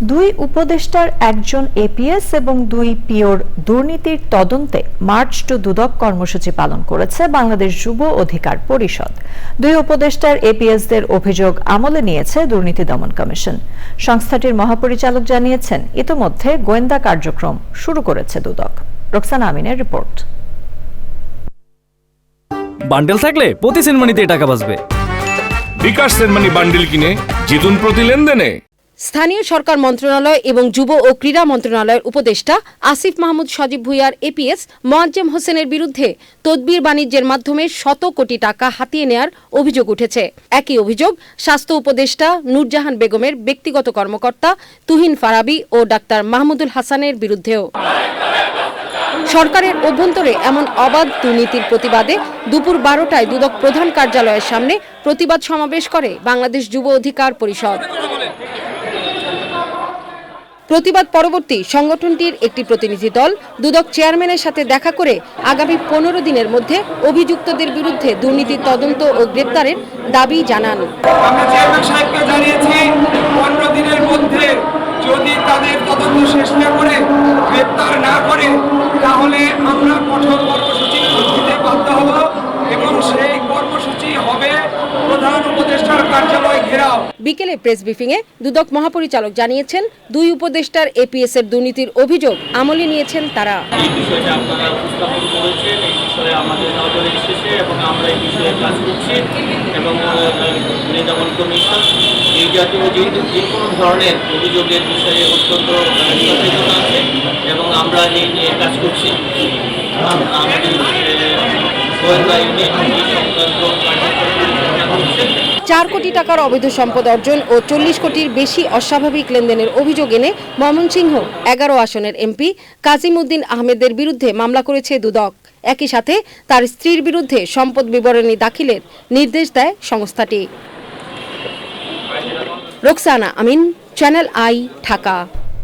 দুই উপদেষ্টার একজন এপিএস এবং দুই পিওর দুর্নীতির তদন্তে মার্চ টু দুদক কর্মসূচি পালন করেছে বাংলাদেশ যুব অধিকার পরিষদ। দুই উপদেষ্টার এপিএসদের অভিযোগ আমলে নিয়েছে দুর্নীতি দমন কমিশন। সংস্থাটির মহাপরিচালক জানিয়েছেন ইতোমধ্যে গোয়েন্দা কার্যক্রম শুরু করেছে দুদক। রোকসানা আমিনের রিপোর্ট। বান্ডেল থাকলে প্রতি সেনমানিতে টাকা বাঁচবে। বিকাশ সেনমানি বান্ডিল কিনে জিতুন প্রতি লেনদেনে। স্থানীয় সরকার মন্ত্রণালয় এবং যুব ও ক্রীড়া মন্ত্রণালয়ের উপদেষ্টা আসিফ মাহমুদ সজীব ভুইয়ার এপিএস মোয়াজ্জেম হোসেনের বিরুদ্ধে তদবির বাণিজ্যের মাধ্যমে শত কোটি টাকা হাতিয়ে নেয়ার অভিযোগ উঠেছে। একই অভিযোগ স্বাস্থ্য উপদেষ্টা নূরজাহান বেগমের ব্যক্তিগত কর্মকর্তা তুহিন ফারাবি ও ডাক্তার মাহমুদুল হাসানের বিরুদ্ধেও। সরকারের অভ্যন্তরে এমন অবাধ দুর্নীতির প্রতিবাদে দুপুর বারোটায় দুদক প্রধান কার্যালয়ের সামনে প্রতিবাদ সমাবেশ করে বাংলাদেশ যুব অধিকার পরিষদ। প্রতিবাদ পরবর্তী সংগঠনটির একটি প্রতিনিধি দল দুদক চেয়ারম্যানের সাথে দেখা করে আগামী পনেরো দিনের মধ্যে অভিযুক্তদের বিরুদ্ধে দুর্নীতির তদন্ত ও গ্রেপ্তারের দাবি জানান। দিনের মধ্যে যদি তাদের তদন্ত শেষ না করে, গ্রেপ্তার না করে, তাহলে আমরা কঠোর কর্মসূচি দিতে বাধ্য হব এবং সেই কর্মসূচি হবে প্রধান উপদেষ্টার কার্যালয় ঘেরাও বিকেলে প্রেস ব্রিফিংয়ে দুদক মহাপরিচালক জানিয়েছেন, দুই উপদেষ্টার এপিএস এর দুর্নীতির অভিযোগ আমলে নিয়েছেন তারা। আমরা এই এই নিয়ে কাজ করছি গোয়েন্দা ইউনিট সংক্রান্ত কার্যক্রম চার কোটি টাকার অবৈধ সম্পদ অর্জন ও চল্লিশ কোটির বেশি অস্বাভাবিক লেনদেনের অভিযোগ এনে ময়মনসিংহ, এগারো আসনের এমপি কাজিম উদ্দিন আহমেদের বিরুদ্ধে মামলা করেছে দুদক। একই সাথে তার স্ত্রীর বিরুদ্ধে সম্পদ বিবরণী দাখিলের নির্দেশ দেয় সংস্থাটি। Roksana Amin, Channel I, Dhaka.